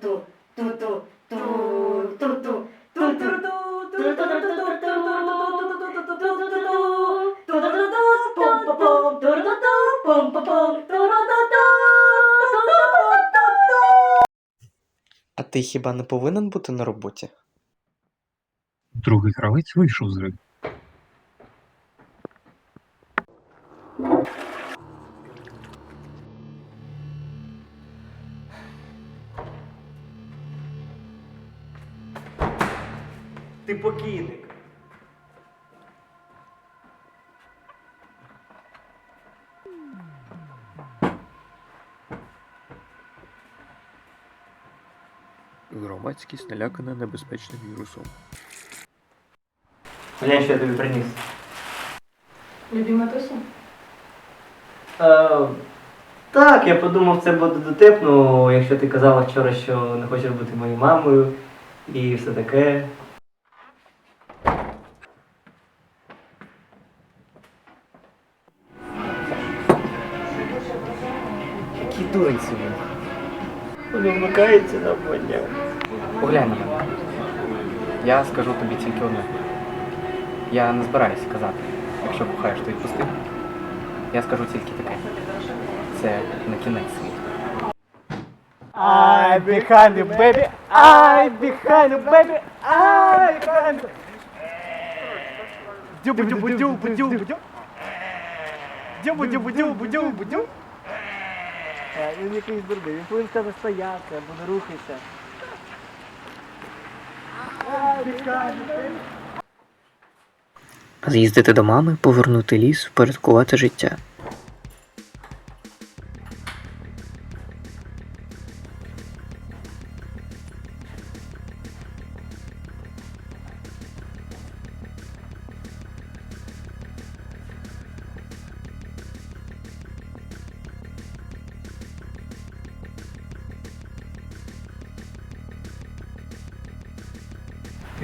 ту-ту, ту-ту, ту-ту, ту-ту. А ти хіба не повинен бути на роботі? Другий гравець вийшов з гри. Ти покійник. Громадськість налякана небезпечним вірусом. Глянь, що я тобі приніс. Любі матусі? Е, так, я подумав, це буде дотепно, якщо ти казала вчора, що не хочеш бути моєю мамою і все таке. Який дурень сьогодні. Воно вмикається на подняв. Поглянь на мене. Я скажу тобі тільки одне. Я не збираюся казати, якщо кохаєш, то відпусти. Я скажу тільки таке. Це не кінець світу. I behind you, baby. I behind you, baby. I behind you. Дюбу дюбу дюбу. Він якийсь дурний, він повинен сказати стояти або не рухайся. З'їздити до мами, повернути ліс, впорядкувати життя.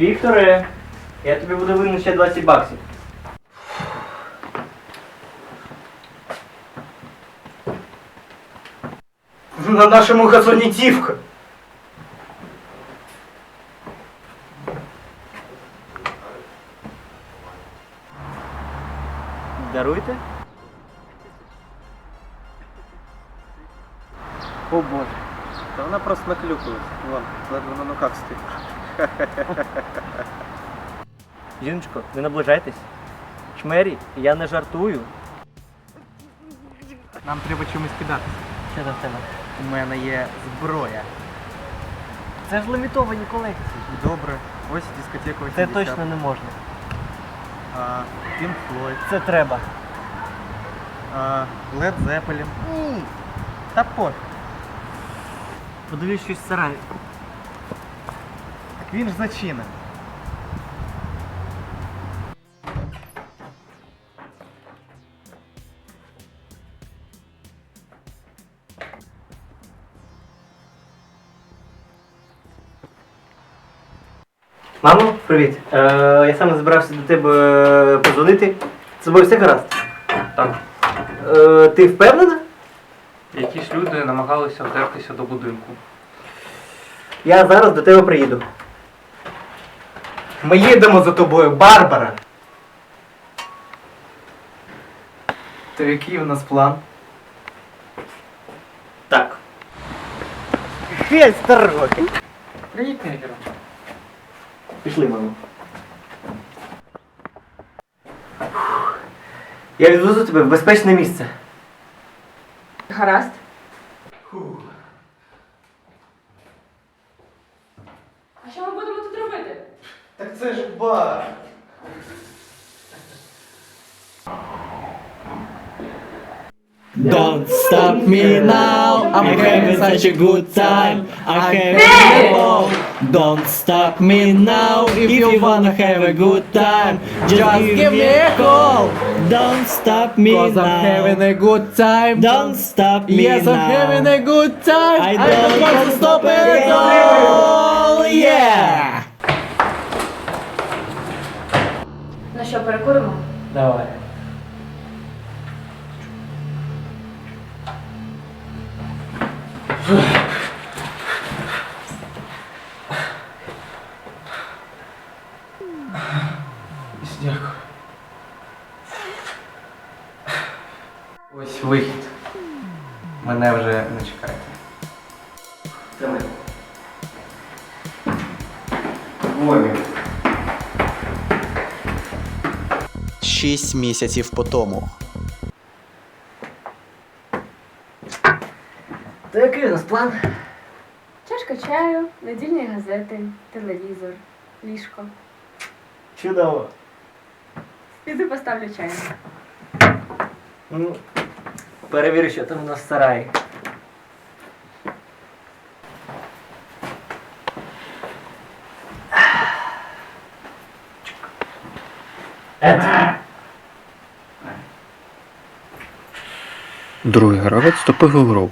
Вікторе, я тобі буду винен ще 20 баксів. На нашому газоні дівка. Даруйте. О боже. Та вона просто наклюкалась. Вон, ледве на ногах стоїть. Жіночко, не наближайтесь. Чмері, я не жартую. Нам треба чимось кидатися. Що за тебе? У мене є зброя. Це ж лімітовані колекції. Добре, ось дискотека 80. Це точно не можна. А, Pink Floyd, Це треба. а, Led Zeppelin. Ні. Та пофіг. Подивись щось. Так він ж зачинений. Мамо, привіт. Е, я саме збирався до тебе е, подзвонити. З тобою все гаразд? Так, Е, ти впевнена? якісь люди намагалися вдертися до будинку. Я зараз до тебе приїду. Ми їдемо за тобою, Барбара. То який у нас план? Так. Геть з дороги. Привіт, Нігера. Пішли, мамо. Я відвезу тебе в безпечне місце. Гаразд. А що ми будемо тут робити? Так це ж бар. Don't stop me now, I'm having such a good time. I have all. Don't stop me now, if you wanna have a good time. Just give me a call. Don't stop me Cause now. I'm having a good time. Don't stop me Yes, now. I'm having a good time. I I don't don't want to stop it Дякую. Ось вихід. Мене вже не чекайте. Давай. Вомі. Шість місяців по тому. То який у нас план? Чашка чаю, недільні газети, телевізор, ліжко. Чудово. Піду поставлю чай. Ну, перевірю, що там у нас в сараї. Другий гравець вступив у гру.